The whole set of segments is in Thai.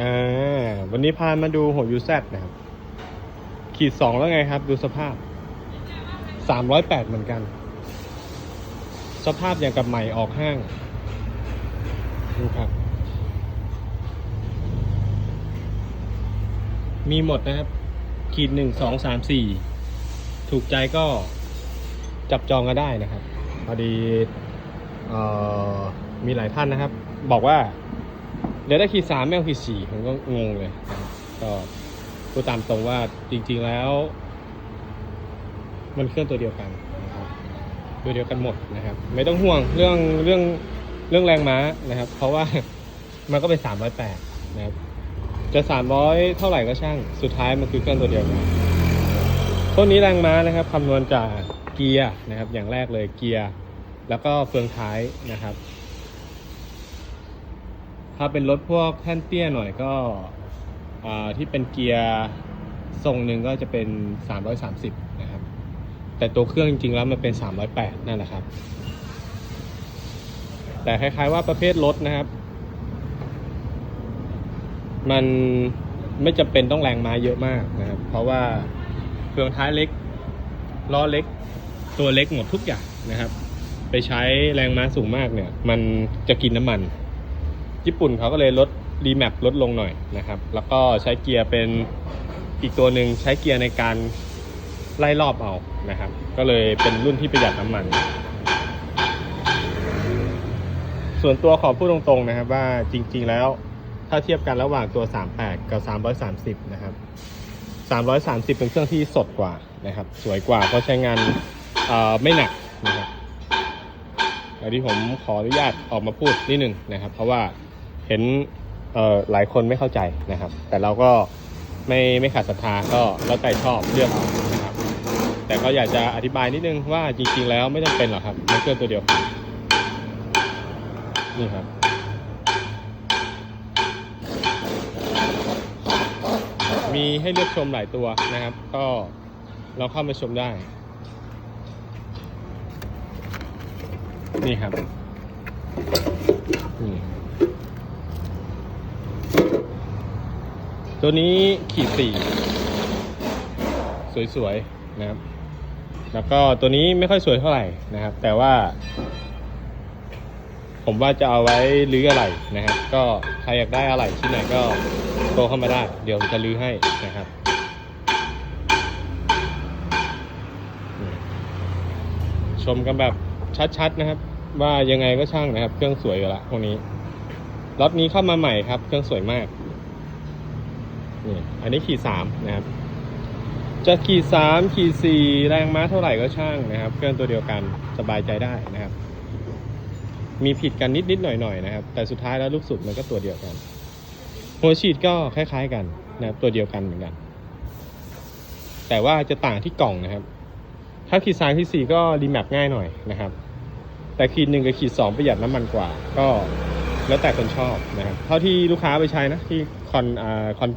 อ่าวันนี้พามาดูหัวยูแซดนะครับ ขีดสองแล้วไงครับ ดูสภาพสามร้อยแปดเหมือนกัน สภาพอย่างกับใหม่ออกห้าง ดูครับ มีหมดนะครับ ขีดหนึ่งสองสามสี่ถูกใจก็จับจองก็ได้นะครับ พอดีออมีหลายท่านนะครับ บอกว่า เดี๋ยวได้ขีดสามไม่เอาขีดสี่ผมก็งงเลยก็พูดตามตรงว่าจริง ๆแล้ว มันเครื่องตัวเดียวกันนะครับตัวเดียวกันหมดนะครับ ไม่ต้องห่วงเรื่องเรื่องเรื่องแรงม้านะครับ เพราะว่ามันก็เป็นสามร้อยแปดนะครับจะสามร้อยเท่าไหร่ก็ช่าง สุดท้ายมันคือเครื่องตัวเดียวกันต้นนี้แรงม้านะครับคำนวณจากเกียร์นะครับ อย่างแรกเลยเกียร์แล้วก็เฟืองท้ายนะครับ ถ้าเป็นรถพวกแท่นเตี้ยหน่อยก็ที่เป็นเกียร์ทรงหนึ่งก็จะเป็น 330 นะครับ แต่ตัวเครื่องจริงๆแล้วมันเป็น 308 นั่นแหละครับ แต่คล้ายๆว่าประเภทรถนะครับ มันไม่จำเป็นต้องแรงม้าเยอะมากนะครับ เพราะว่าเครื่องท้ายเล็กล้อเล็กตัวเล็กหมดทุกอย่างนะครับ ไปใช้แรงม้าสูงมากเนี่ย มันจะกินน้ำมัน ญี่ปุ่นเขาก็เลยลดรีแมปลดลงหน่อยนะครับ แล้วก็ใช้เกียร์เป็นอีกตัวหนึ่งใช้เกียร์ในการไล่รอบเอานะครับ ก็เลยเป็นรุ่นที่ประหยัดน้ำมัน ส่วนตัวขอพูดตรงๆนะครับว่าจริงๆแล้วถ้าเทียบกันระหว่างตัว 38 กับ 330 นะครับ 330 เป็นเครื่องที่สดกว่านะครับ สวยกว่าเพราะใช้งานไม่หนักนะครับอันนี้ผมขออนุญาตออกมาพูดนิดหนึ่งนะครับ เพราะว่า เห็นหลายคนไม่เข้าใจนะครับ แต่เราก็ไม่ไม่ขาดศรัทธาก็แล้วแต่ชอบเลือกเอานะครับ แต่ก็อยากจะอธิบายนิดนึงว่าจริงๆแล้วไม่จำเป็นหรอกครับมันเครื่องตัวเดียวนนี่ครับมีให้เลือกชมหลายตัวนะครับ ก็เราเข้ามาชมได้ นี่ครับ ตัวนี้ขีดสี่สวยๆนะครับ แล้วก็ตัวนี้ไม่ค่อยสวยเท่าไหร่นะครับ แต่ว่า ผมว่าจะเอาไว้รื้ออะไรนะครับ ก็ใครอยากได้อะไรชิ้นไหนก็โทรเข้ามาได้ เดี๋ยวผมจะรื้อให้นะครับชมกันแบบชัดๆนะครับ ว่ายังไงก็ช่างนะครับ เครื่องสวยอยู่ละพวกนี้รถนี้เข้ามาใหม่ครับ เครื่องสวยมาก นี่อันนี้ขีดสามนะครับ จะขีดสามขีดสี่แรงม้าเท่าไหร่ก็ช่างนะครับ เครื่องตัวเดียวกันสบายใจได้นะครับ มีผิดกันนิดนิดหน่อยหน่อยนะครับ แต่สุดท้ายแล้วลูกสุดมันก็ตัวเดียวกัน หัวฉีดก็คล้าย ๆกันนะครับ ตัวเดียวกันเหมือนกัน แต่ว่าจะต่างที่กล่องนะครับ ถ้าขีดสามขีดสี่ก็รีแมปง่ายหน่อยนะครับ แต่ขีดหนึ่งกับขีดสองประหยัดน้ำมันกว่า ก็แล้วแต่คนชอบนะครับ เท่าที่ลูกค้าไปใช้นะที่คอนอ่าคอน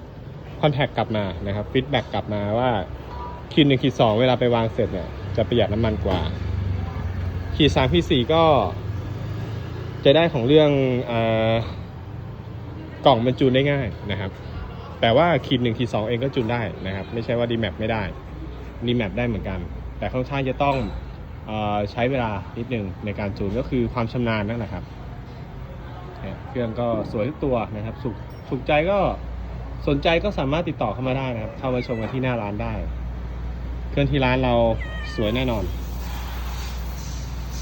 คอนแทคกลับมานะครับฟีดแบ็กกลับมาว่าขีดหนึ่งขีดสองเวลาไปวางเสร็จเนี่ยจะประหยัดน้ำมันกว่าขีดสามขีดสี่ก็ จะได้ของเรื่องอกล่องมันจูนได้ง่ายนะครับ แต่ว่าขีดหนึ่งขีดสองเองก็จูนได้นะครับ ไม่ใช่ว่าดีแมปไม่ได้ดีแมปได้เหมือนกัน แต่ค่อนข้างจะต้องอใช้เวลานิดนึงในการจูนก็คือความชำนาญนั่นแหละครับเครื่องก็สวยทุกตัวนะครับสุขถูกใจก็ สนใจก็สามารถติดต่อเข้ามาได้นะครับ เข้ามาชมกันที่หน้าร้านได้ เครื่องที่ร้านเราสวยแน่นอน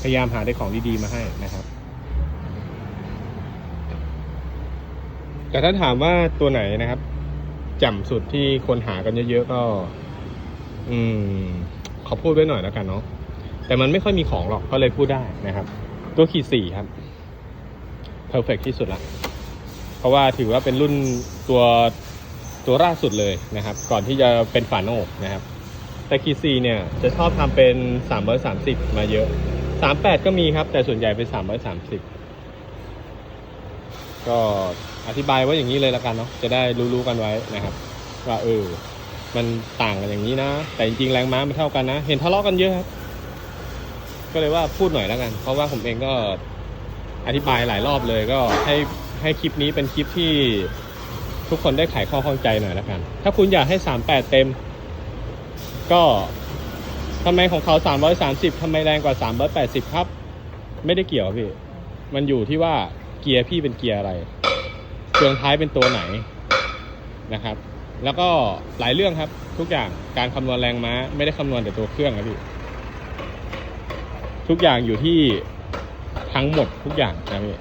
พยายามหาได้ของดีๆมาให้นะครับ แต่ถ้าถามว่าตัวไหนนะครับจ่มสุดที่คนหากันเยอะๆก็ อืม ขอพูดไว้หน่อยแล้วกันเนาะ แต่มันไม่ค่อยมีของหรอกก็เลยพูดได้นะครับ ตัวขีดสี่ครับ เพอร์เฟกที่สุดละ เพราะว่าถือว่าเป็นรุ่นตัว ตัวล่าสุดเลยนะครับ ก่อนที่จะเป็นฝาโนนะครับ แต่ขีดสี่เนี่ยจะชอบทำเป็นสามร้อยสามสิบมาเยอะสามแปดก็มีครับ แต่ส่วนใหญ่เป็นสามร้อยสามสิบก็อธิบายไว้อย่างนี้เลยล้วกันเนาะจะได้รู้ๆกันไว้นะครับ ว่าเออมันต่างกันอย่างนี้นะ แต่จริงๆแรงม้ามันเท่ากันนะ เห็นทะเลาะกันเยอะครับ ก็เลยว่าพูดหน่อยแล้วกัน เพราะว่าผมเองก็อธิบายหลายรอบเลยก็ให้ให้คลิปนี้เป็นคลิปที่ ทุกคนได้ไขข้อข้องใจหน่อยแล้วกัน ถ้าคุณอยากให้ 38 เต็ม ก็ทำไมของเขา 330ทำไมแรงกว่า 380 ครับ ไม่ได้เกี่ยวพี่ มันอยู่ที่ว่าเกียร์พี่เป็นเกียร์อะไร เครื่องท้ายเป็นตัวไหนนะครับ แล้วก็หลายเรื่องครับ ทุกอย่างการคำนวณแรงม้า ไม่ได้คำนวณแต่ตัวเครื่องนะพี่ ทุกอย่างอยู่ที่ทั้งหมดทุกอย่างนะพี่